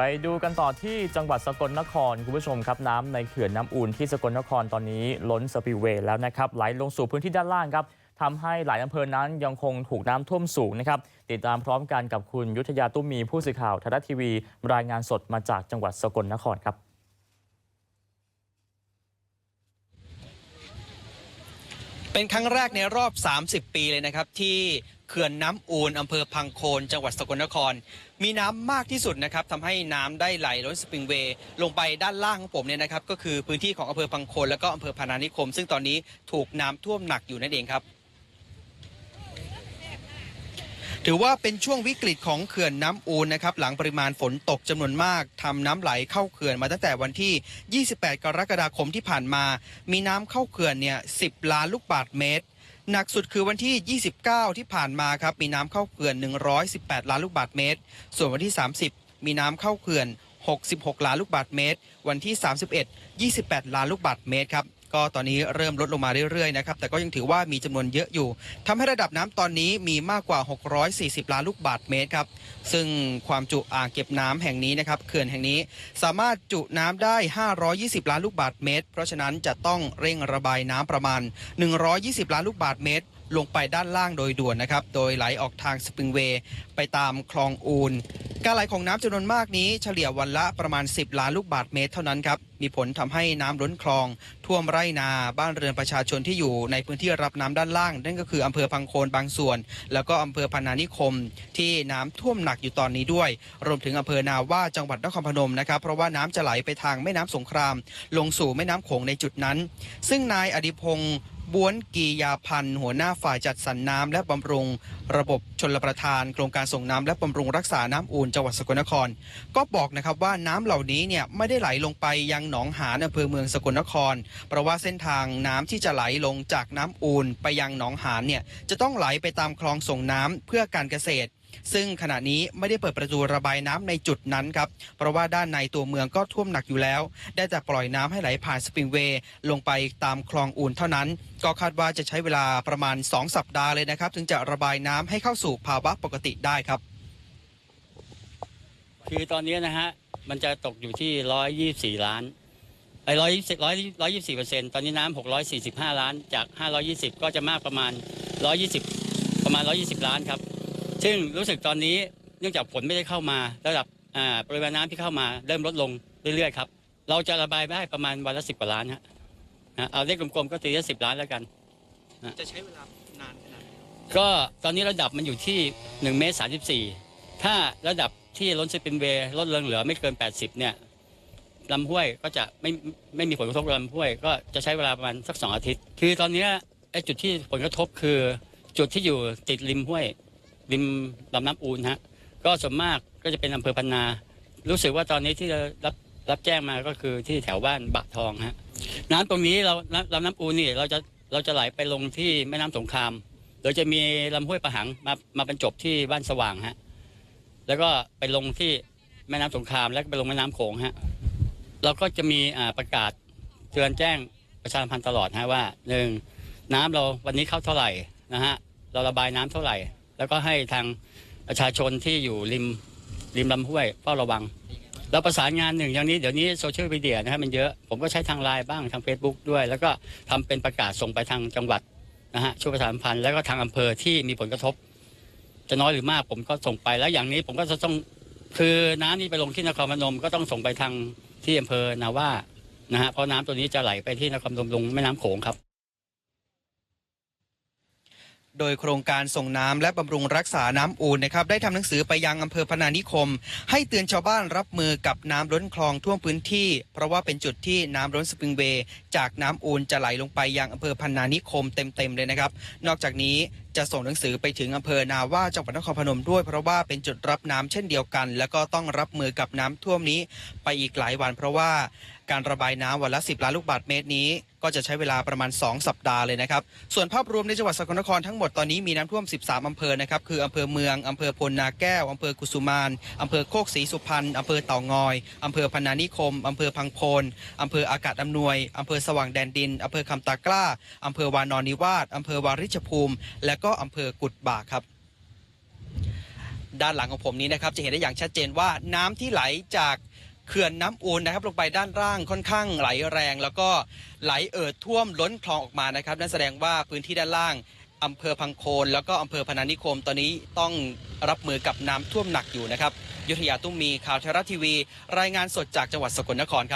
ไปดูกันต่อที่จังหวัดสกลนครคุณผู้ชมครับน้ำในเขื่อนน้ำอูนที่สกลนครตอนนี้ล้นสปิลเวย์แล้วนะครับไหลลงสู่พื้นที่ด้านล่างครับทำให้หลายอำเภอนั้นยังคงถูกน้ำท่วมสูงนะครับติดตามพร้อมกันกับคุณยุทธยาตุ้มมีผู้สื่อข่าวไทยรัฐทีวี รายงานสดมาจากจังหวัดสกลนครครับเป็นครั้งแรกในรอบ 30 ปีเลยนะครับที่ เขื่อนน้ำอูนอำเภอพังโคนจังหวัดสกลนคร มีน้ำมากที่สุดนะครับทำให้น้ำได้ไหลล้นสปริงเวย์ลงไปด้านล่างของผมเนี่ยนะครับก็คือพื้นที่ของอำเภอพังโคนแล้วก็อำเภอพานานิคม ซึ่งตอนนี้ถูกน้ำท่วมหนักอยู่นั่นเองครับ ถือว่าเป็นช่วงวิกฤตของเขื่อนน้ำอูนนะครับหลังปริมาณฝนตกจำนวนมากทำน้ำไหลเข้าเขื่อนมาตั้งแต่วันที่ 28 กรกฎาคมที่ผ่านมา มีน้ำเข้าเขื่อนเนี่ย10 ล้านลูกบาทเมตร หนักสุดคือวันที่ 29 ที่ผ่านมาครับมีน้ำเข้าเขื่อน 118 ล้านลูกบาทเมตร ส่วนวันที่ 30 มีน้ำเข้าเขื่อน 66 ล้านลูกบาทเมตร วันที่ 31 28 ล้านลูกบาทเมตรครับ ก็ตอนนี้เริ่มลดลงมาเรื่อยๆนะครับแต่ก็ยังถือว่ามีจำนวนเยอะอยู่ทำให้ระดับน้ำตอนนี้มีมากกว่า 640 ล้านลูกบาทเมตรครับซึ่งความจุอ่างเก็บน้ำแห่งนี้นะครับเขื่อนแห่งนี้สามารถจุน้ำได้ 520 ล้านลูกบาทเมตร เพราะฉะนั้นจะต้องเร่งระบายน้ำประมาณ 120 ล้านลูกบาทเมตร ลงไปด้านล่างโดยด่วนนะครับโดยไหลออกทางสปริงเวย์ไปตามคลองอูน ไหลของน้ำจำนวนมากนี้เฉลี่ยวันละประมาณ 10 ล้านลูกบาทเมตรเท่านั้นครับ มีผลทำให้น้ำล้นคลอง ท่วมไร่นาบ้านเรือนประชาชนที่อยู่ในพื้นที่รับน้ำด้านล่าง นั่นก็คืออำเภอพังโคนบางส่วน แล้วก็อำเภอพนานิคม ที่น้ำท่วมหนักอยู่ตอนนี้ด้วย รวมถึงอำเภอนาว่าจังหวัดนครพนมนะครับ เพราะว่าน้ำจะไหลไปทางแม่น้ำสงคราม ลงสู่แม่น้ำโขงในจุดนั้น ซึ่งนายอดิพงศ์ บ้วนกียาพันธ์หัวหน้าฝ่ายจัดสรรน้ำและบำรุงระบบชนลประทานโครงการส่งน้ำและบำรุงรักษาน้ำอูนจังหวัดสกลนคร ก็บอกนะครับว่าน้ำเหล่านี้เนี่ยไม่ได้ไหลลงไปยังหนองหานอำเภอเมืองสกลนคร เพราะว่าเส้นทางน้ำที่จะไหลลงจากน้ำอูนไปยังหนองหานเนี่ยจะต้องไหลไปตามคลองส่งน้ำเพื่อการเกษตร ซึ่งขณะนี้ไม่ได้เปิดประตูระบายน้ำในจุดนั้นครับเพราะว่าด้านในตัวเมืองก็ท่วมหนักอยู่แล้ว ได้แต่ปล่อยน้ำให้ไหลผ่านสปริงเวย์ลงไปตามคลองอูนเท่านั้น ก็คาดว่าจะใช้เวลาประมาณ 2 สัปดาห์เลยนะครับ ถึงจะระบายน้ำให้เข้าสู่ภาวะปกติได้ครับ คือตอนนี้นะฮะมันจะตกอยู่ที่ร้อยยี่สี่ล้านไอ้ร้อยยี่สิบร้อยร้อยยี่สี่เปอร์เซ็นต์ตอนนี้น้ำหกร้อยสี่สิบห้าล้านจากห้าร้อยยี่สิบก็จะมากประมาณร้อยยี่สิบประมาณร้อยยี่สิบล้านครับ ซึ่งรู้สึกตอนนี้เนื่องจากฝนไม่ได้เข้ามาระดับอ่าปริมาณน้ำที่เข้ามาเริ่มลดลงเรื่อยๆครับเราจะระบายได้ประมาณวันละสิบกว่าล้านฮะนะเอาเลขกลมๆก็ตีละสิบล้านแล้วกัน จะใช้เวลานานขนาดไหนก็ตอนนี้ระดับมันอยู่ที่1เมตร34 ถ้าระดับที่ล้นสปินเวย์ลดลงเหลือไม่เกิน 80 เนี่ยลำห้วยก็จะไม่ไม่มีผลกระทบกับลำห้วย ก็จะใช้เวลาประมาณสัก2อาทิตย์ คือตอนนี้ไอ้จุดที่ผลกระทบคือจุดที่อยู่ติดริมห้วย ริมลำน้ำอูนฮะก็ส่วนมากก็จะเป็นอำเภอพันนา รู้สึกว่าตอนนี้ที่เรารับรับแจ้งมาก็คือที่แถวบ้านบะทองฮะน้ำตรงนี้เราลำน้ำอูนนี่เราจะเราจะไหลไปลงที่แม่น้ำสงครามโดยจะมีลำห้วยประหังมามาบรรจบที่บ้านสว่างฮะแล้วก็ไปลงที่แม่น้ำสงคราม แล้วก็ไปลงแม่น้ำโขงฮะเราก็จะมีอ่าประกาศเตือนแจ้งประชาสัมพันธ์ตลอดฮะว่าหนึ่งน้ำเราวันนี้เข้าเท่าไหร่นะฮะเราระบายน้ำเท่าไหร่ แล้วก็ให้ทางประชาชนที่อยู่ริมริมลำห้วยเฝ้าระวัง เราประสานงานหนึ่งอย่างนี้เดี๋ยวนี้โซเชียลมีเดียนะฮะมันเยอะผมก็ใช้ทางไลน์บ้างทาง Facebook ด้วย แล้วก็ทำเป็นประกาศส่งไปทางจังหวัดนะฮะช่วยประชาสัมพันธ์แล้วก็ทางอำเภอที่มีผลกระทบ จะน้อยหรือมากผมก็ส่งไปแล้วอย่างนี้ผมก็จะต้องคือน้ำนี่ไปลงที่นครพนมก็ต้องส่งไปทางที่อำเภอนาว่านะฮะเพราะน้ำตัวนี้จะไหลไปที่นครพนมลงแม่น้ำโขงครับ โดยโครงการส่งน้ำและบำรุงรักษาน้ำอูนนะครับได้ทำหนังสือไปยังอำเภอพนานิคม ให้เตือนชาวบ้านรับมือกับน้ำล้นคลองท่วมพื้นที่ เพราะว่าเป็นจุดที่น้ำล้นสปริงเวย์จากน้ำอูนจะไหลลงไปยังอำเภอพนานิคมเต็มๆเลยนะครับ นอกจากนี้ ส่งหนังสือไปถึงอำเภอนาว่าจังหวัดนครพนมด้วยเพราะว่าเป็นจุดรับน้ำเช่นเดียวกัน แล้วก็ต้องรับมือกับน้ำท่วมนี้ไปอีกหลายวัน เพราะว่าการระบายน้ำวันละ 10 ล้านลูกบาศก์เมตรนี้ ก็จะใช้เวลาประมาณ 2 สัปดาห์เลยนะครับ ส่วนภาพรวมในจังหวัดสกลนครทั้งหมดตอนนี้มีน้ำท่วม 13อำเภอนะครับ คืออำเภอเมืองอำเภอพลนาแก้วอำเภอกุสุมานอำเภอโคกศรีสุพรรณอำเภอเต่างอยอำเภอพนานิคมอำเภอพังโพนอำเภออากาศอำนวยอำเภอสว่างแดนดินอำเภอคำตากล้าอำเภอวานอนนิวาสอำเภอวาริชภูมิ และก็็อำเภอกุดบากครับด้านหลังของผมนี้นะครับจะเห็นได้อย่างชัดเจนว่าน้ำที่ไหลจากเขื่อนน้ำอูนนะครับลงไปด้านล่างค่อนข้างไหลแรง แล้วก็ไหลเอ่อท่วมล้นคลองออกมานะครับนั่นแสดงว่าพื้นที่ด้านล่างอำเภอพังโคนแล้วก็อำเภอพนานิคม ตอนนี้ต้องรับมือกับน้ำท่วมหนักอยู่นะครับ ยุทธยาตุ้มมีข่าวไทยรัฐทีวี รายงานสดจากจังหวัดสกลนครครับ